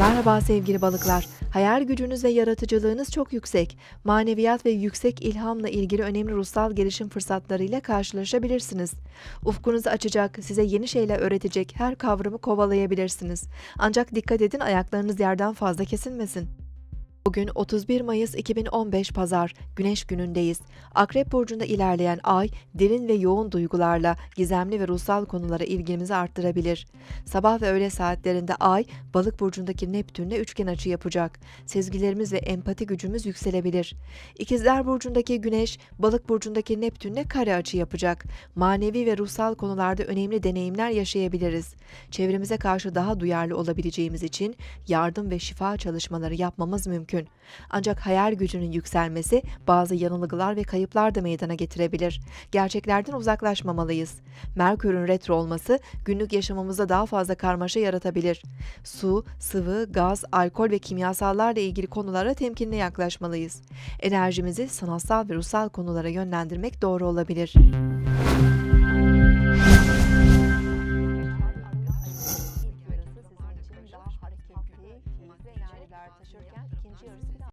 Merhaba sevgili balıklar. Hayal gücünüz ve yaratıcılığınız çok yüksek. Maneviyat ve yüksek ilhamla ilgili önemli ruhsal gelişim fırsatlarıyla karşılaşabilirsiniz. Ufkunuzu açacak, size yeni şeyler öğretecek her kavramı kovalayabilirsiniz. Ancak dikkat edin ayaklarınız yerden fazla kesilmesin. Bugün 31 Mayıs 2015 Pazar, Güneş günündeyiz. Akrep burcunda ilerleyen ay, derin ve yoğun duygularla, gizemli ve ruhsal konulara ilgimizi arttırabilir. Sabah ve öğle saatlerinde ay, Balık burcundaki Neptünle üçgen açı yapacak. Sezgilerimiz ve empati gücümüz yükselebilir. İkizler burcundaki Güneş, Balık burcundaki Neptünle kare açı yapacak. Manevi ve ruhsal konularda önemli deneyimler yaşayabiliriz. Çevremize karşı daha duyarlı olabileceğimiz için yardım ve şifa çalışmaları yapmamız mümkün. Ancak hayal gücünün yükselmesi bazı yanılgılar ve kayıplar da meydana getirebilir. Gerçeklerden uzaklaşmamalıyız. Merkür'ün retro olması günlük yaşamımızda daha fazla karmaşa yaratabilir. Su, sıvı, gaz, alkol ve kimyasallarla ilgili konulara temkinli yaklaşmalıyız. Enerjimizi sanatsal ve ruhsal konulara yönlendirmek doğru olabilir. neler taşırken ikinci yarısında